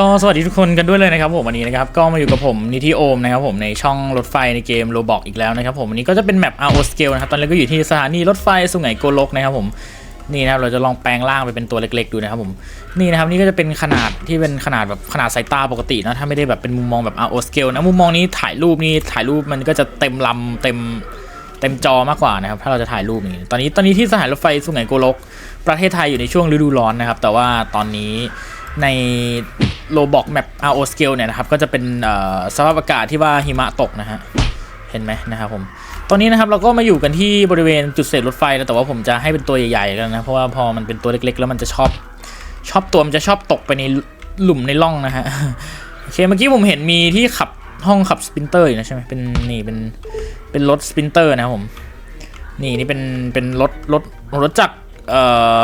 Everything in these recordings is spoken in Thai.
ก็สวัสดีทุกคนกันด้วยเลยนะครับผมวันนี้นะครับก็มาอยู่กับผมนิธิโอมนะครับผมในช่องรถไฟในเกมโรบอกอีกแล้วนะครับผมวันนี้ก็จะเป็นแมป RO Scale นะครับตอนนี้ก็อยู่ที่สถานีรถไฟสุไหงโกลกนะครับผมนี่นะครับเราจะลองแปลงร่างไปเป็นตัวเล็ก ๆ ดูนะครับผมนี่นะครับนี่ก็จะเป็นขนาดที่เป็นขนาดแบบขนาดสายตาปกตินะถ้าไม่ได้แบบเป็นมุมมองแบบ RO Scale นะมุมมองนี้ถ่ายรูปนี่ถ่ายรูปมันก็จะเต็มลำเต็มเต็มจอมากกว่านะครับถ้าเราจะถ่ายรูปอย่างนี้ตอนนี้ตอนนี้ที่สถานีรถไฟสุไหงโกลก ประเทศไทยอยู่ในช่วงฤดูร้อนนะครับแต่ว่าตอนนี้ใน โลบอกแมป RO Scale เนี่ยนะครับ ก็จะเป็นสภาพอากาศที่ว่าหิมะตกนะฮะ เห็นไหมนะครับผม ตอนนี้นะครับเราก็มาอยู่กันที่บริเวณจุดเสร็จรถไฟแล้วแต่ว่าผมจะให้เป็นตัวใหญ่ๆกันนะ เพราะว่าพอมันเป็นตัวเล็กๆ แล้วมันจะชอบ ชอบตัวมันจะชอบตกไปในหลุมในร่องนะฮะ โอเค เมื่อกี้ผมเห็นมีที่ขับห้องขับสปินเตอร์อยู่นะใช่ไหมเป็นนี่เป็นเป็นรถสปินเตอร์นะครับผม นี่นี่เป็นเป็นรถรถรถจักรเอ่อ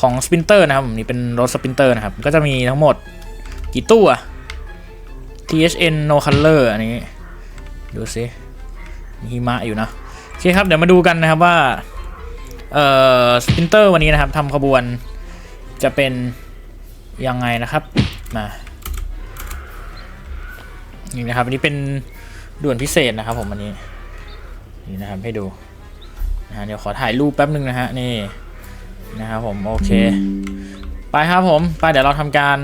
ของสปินเตอร์นะครับผมนี่เป็นรถสปินเตอร์นะครับ ก็จะมีทั้งหมด กี่ตู้อะ THN no color อันนี้ ดูสิมีหิมะอยู่นะ โอเคครับ เดี๋ยวมาดูกันนะครับว่า เอ่อสปินเตอร์วันนี้นะครับทำขบวนจะเป็นยังไงนะครับ มา นี่นะครับ อันนี้เป็นด่วนพิเศษนะครับผมวันนี้ นี่นะครับให้ดูนะฮะเดี๋ยวขอถ่ายรูปแป๊บนึงนะฮะนี่นะครับผมโอเค ไปครับผม ไปเดี๋ยวเราทำการ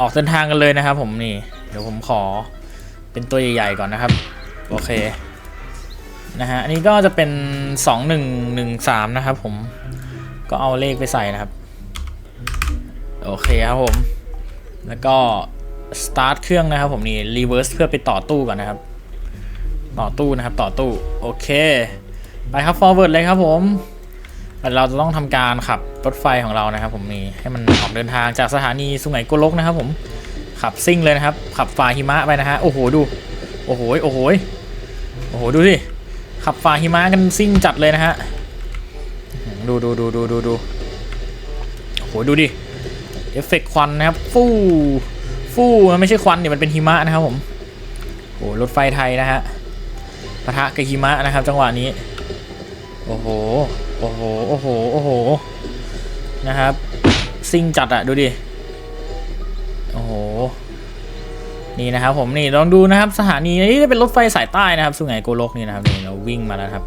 ออกเดินทางกันเลยนะครับ ผมนี่ เดี๋ยวผมขอเป็นตัวใหญ่ๆก่อนนะครับ โอเคนะฮะอันนี้ก็จะเป็น 2113 นะครับผมก็เอาเลขไปใส่นะครับ โอเคครับผม แล้วก็ start เครื่องนะครับผมนี่ reverse เพื่อไปต่อตู้ก่อนนะครับ ต่อตู้นะครับต่อตู้ โอเค ไปครับ forward เลยครับผม เราจะต้องทำการขับรถไฟของเรานะครับ ผมนี่ให้มันออกเดินทางจากสถานีสุไหงโกลกนะครับ ผมขับซิ่งเลยนะครับ ขับฝ่าหิมะไปนะฮะโอ้โหดู โอ้โหโอ้โหโอ้โหดูสิขับฝ่าหิมะกันซิ่งจัดเลยนะฮะดูดูดูดูดูดูโอ้โหดูดิเอฟเฟกต์ควันนะครับ ฟู่ฟู่มันไม่ใช่ควันเนี่ยมันเป็นหิมะนะครับผมโอ้โหรถไฟไทยนะฮะปะทะกับหิมะนะครับ จังหวะนี้ โอ้โห โอ้โห โอ้โห โอ้โห นะครับ ซิ่งจัดอะดูดิ โอ้โห นี่นะครับผมนี่ลองดูนะครับ สถานีนี้จะเป็นรถไฟสายใต้นะครับสุไหงโกลกนี่นะครับนี่เราวิ่งมาแล้วครับ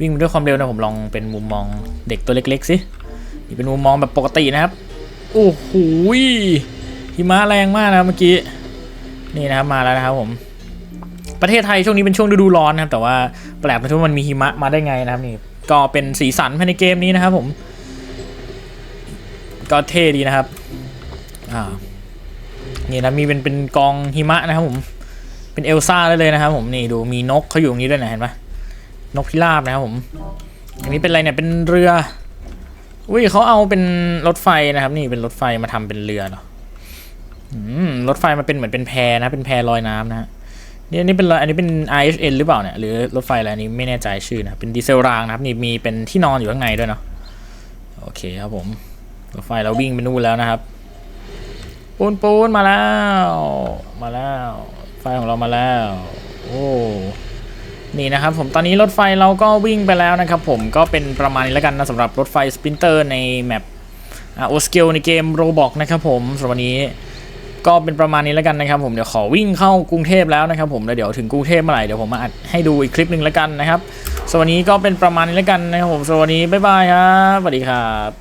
วิ่งมาด้วยความเร็วนะผมลองเป็นมุมมองเด็กตัวเล็กๆสินี่เป็นมุมมองแบบปกตินะครับ โอ้โหหิมะแรงมากนะเมื่อกี้ นี่นะครับมาแล้วนะครับผม ประเทศไทยช่วงนี้เป็นช่วงฤดูร้อนนะครับ แต่ว่าแปลกไปที่มันมีหิมะมาได้ไงนะครับนี่ ก็เป็นสีสันภายในเกมนี้นะครับผม ก็เท่ดีนะครับ อ่า นี่นะมีเป็นเป็นกองหิมะนะครับผม เป็นเอลซ่าได้เลยนะครับผมนี่ดูมีนกเขาอยู่ตรงนี้ด้วยนะเห็นปะนกพิราบนะครับผม อันนี้เป็นอะไรเนี่ยเป็นเรืออุ้ยเขาเอาเป็นรถไฟนะครับ นี่เป็นรถไฟมาทำเป็นเรือเหรออืมรถไฟมาเป็นเหมือนเป็นแพนะเป็นแพลอยน้ำนะฮะ นี่อันนี้เป็นอันนี้เป็น IHN หรือเปล่าเนี่ยหรือรถไฟอะไรนี้ไม่แน่ใจชื่อนะเป็นดีเซลรางนะครับนี่มีเป็นที่นอนอยู่ข้างในด้วยเนาะโอเคครับผมรถไฟเราวิ่งไปนู่นแล้วนะครับปูนปูนมาแล้ว มาแล้ว ไฟของเรามาแล้ว โอ้นี่นะครับผมตอนนี้รถไฟเราก็วิ่งไปแล้วนะครับผมก็เป็นประมาณนี้แล้วกันนะสำหรับรถไฟสปินเตอร์ในแมปโอสเกลในเกมโรบอกนะครับผมสำหรับวันนี้ ก็เป็นประมาณนี้แล้วกันนะครับผมเดี๋ยวขอวิ่งเข้ากรุงเทพแล้วนะครับผมแล้วเดี๋ยวถึงกรุงเทพเมื่อไหร่เดี๋ยวผมมาอัดให้ดูอีกคลิปหนึ่งแล้วกันนะครับสวัสดีก็เป็นประมาณนี้แล้วกันนะครับผมสวัสดีบ๊ายบายครับสวัสดีครับ